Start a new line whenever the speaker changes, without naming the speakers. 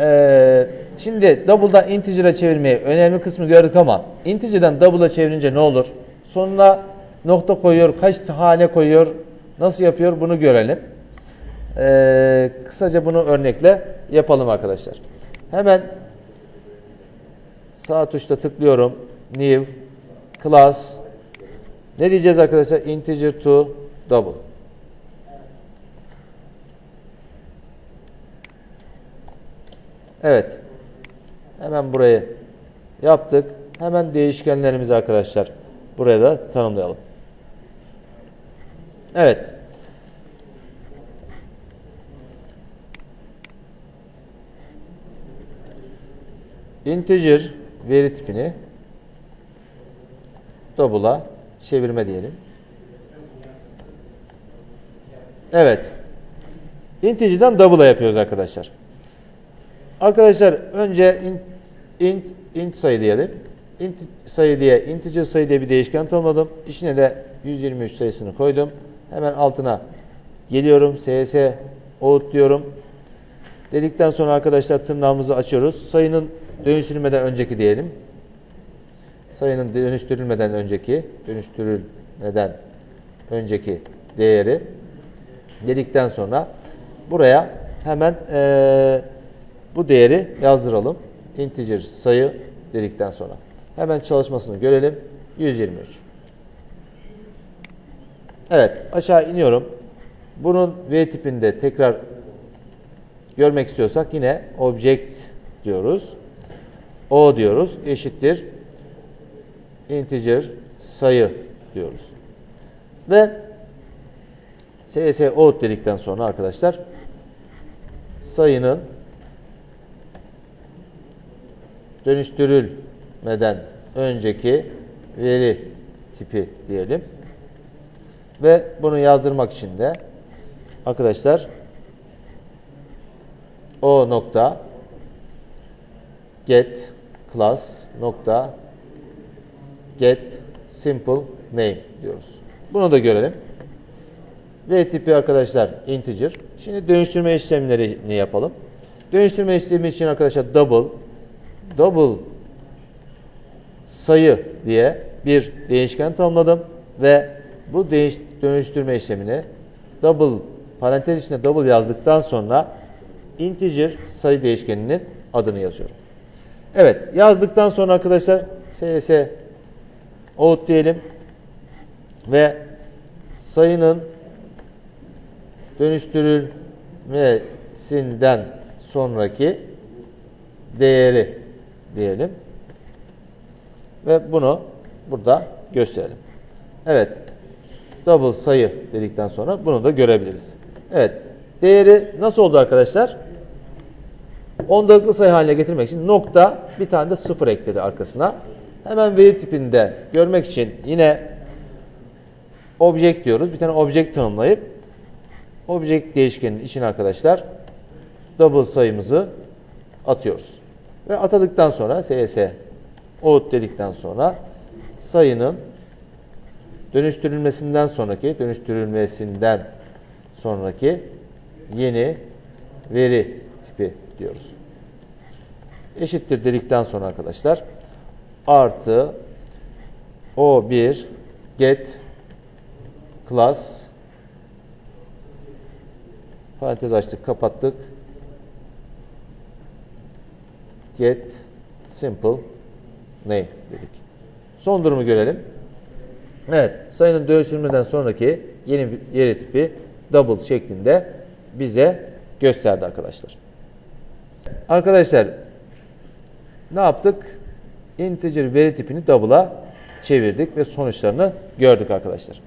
Ee, şimdi double'dan integer'a çevirmeyi önemli kısmı gördük ama integer'dan double'a çevirince ne olur? Sonuna nokta koyuyor, kaç hane koyuyor, nasıl yapıyor bunu görelim. Ee, kısaca bunu örnekle yapalım arkadaşlar. Hemen sağ tuşla tıklıyorum. New, class. Ne diyeceğiz arkadaşlar? Integer to double. Evet. Hemen burayı yaptık. Hemen değişkenlerimizi arkadaşlar buraya da tanımlayalım. Evet. Integer veri tipini double'a çevirme diyelim. Evet. Integer'dan double'a yapıyoruz arkadaşlar. Arkadaşlar önce int, int, int sayı diyelim. Int sayı diye integer sayı diye bir değişken tanımladım. İçine de 123 sayısını koydum. Hemen altına geliyorum. cs out diyorum. Dedikten sonra arkadaşlar tırnağımızı açıyoruz. Sayının dönüştürülmeden önceki diyelim. Sayının dönüştürülmeden önceki, dönüştürülmeden önceki değeri dedikten sonra buraya hemen eee bu değeri yazdıralım. Integer sayı dedikten sonra. Hemen çalışmasını görelim. 123. Evet aşağı iniyorum. Bunun veri tipinde tekrar görmek istiyorsak yine object diyoruz. O diyoruz. Eşittir. Integer sayı diyoruz. Ve cs out dedikten sonra arkadaşlar sayının dönüştürülmeden önceki veri tipi diyelim. Ve bunu yazdırmak için de arkadaşlar o nokta get class nokta get simple name diyoruz. Bunu da görelim. V tipi arkadaşlar integer. Şimdi dönüştürme işlemlerini yapalım. Dönüştürme işlemi için arkadaşlar double double sayı diye bir değişken tanımladım ve bu değiş, dönüştürme işlemini double parantez içinde double yazdıktan sonra integer sayı değişkeninin adını yazıyorum. Evet yazdıktan sonra arkadaşlar cs out diyelim ve sayının dönüştürülmesinden sonraki değeri diyelim. Ve bunu burada gösterelim. Evet. Double sayı dedikten sonra bunu da görebiliriz. Evet. Değeri nasıl oldu arkadaşlar? Ondalıklı sayı haline getirmek için nokta bir tane de sıfır ekledi arkasına. Hemen veri tipinde görmek için yine object diyoruz. Bir tane object tanımlayıp object değişkenin içine arkadaşlar double sayımızı atıyoruz. Ve atadıktan sonra cs out dedikten sonra sayının dönüştürülmesinden sonraki dönüştürülmesinden sonraki yeni veri tipi diyoruz. Eşittir dedikten sonra arkadaşlar artı o1 get class parantez açtık kapattık get simple name dedik. Son durumu görelim. Evet, sayının dönüştürmeden sonraki yeni veri tipi double şeklinde bize gösterdi arkadaşlar. Arkadaşlar ne yaptık? Integer veri tipini double'a çevirdik ve sonuçlarını gördük arkadaşlar.